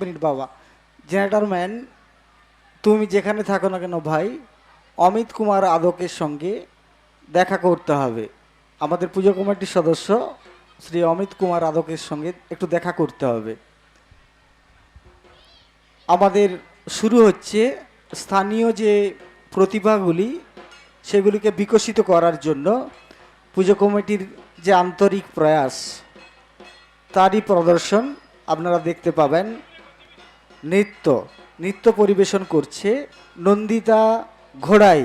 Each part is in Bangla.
মিনিট বাবা। জেনারেটর ম্যান, তুমি যেখানে থাকো না কেন ভাই, অমিত কুমার আদকের সঙ্গে দেখা করতে হবে। আমাদের পুজো কমিটির সদস্য শ্রী অমিত কুমার আদকের সঙ্গে একটু দেখা করতে হবে। আমাদের শুরু হচ্ছে স্থানীয় যে প্রতিভাগুলি, সেগুলিকে বিকশিত করার জন্য পুজো কমিটির যে আন্তরিক প্রয়াস, তারই প্রদর্শন আপনারা দেখতে পাবেন। নৃত্য নৃত্য পরিবেশন করছে নন্দিতা ঘোড়াই।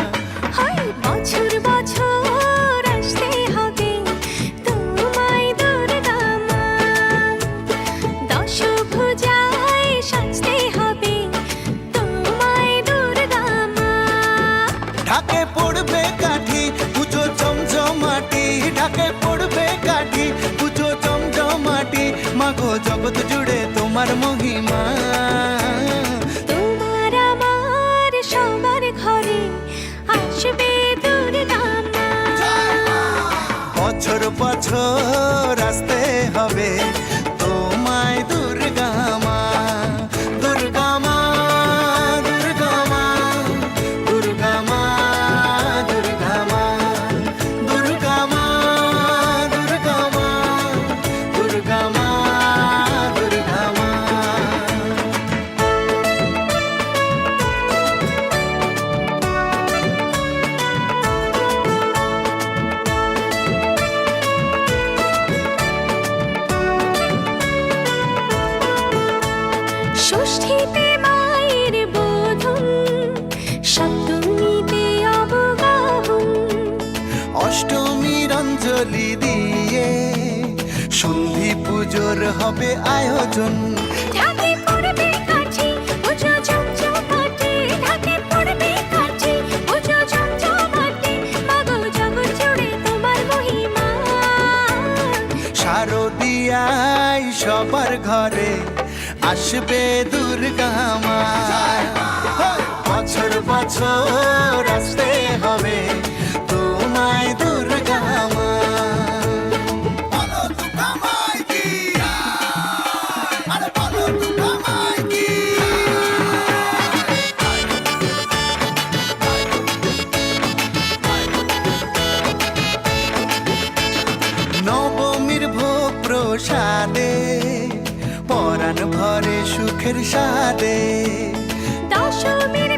জগৎ জুড়ে তোমার মহিমা। তোমার আমার সবার ঘরে আসবে বছর বছর আসতে ষষ্ঠীতে মায়ের বোধন সপ্তমীতে অবগাহন। অষ্টমীর অঞ্জলি দিয়ে সন্ধি পুজোর হবে আয়োজন। ঢাকে চাই সবার ঘরে আসবে দুর্গামা হ্যাঁ, বছর বছর আসতে হবে। প্রসাদে পরাণ ভরে সুখের সাদে। দশমীর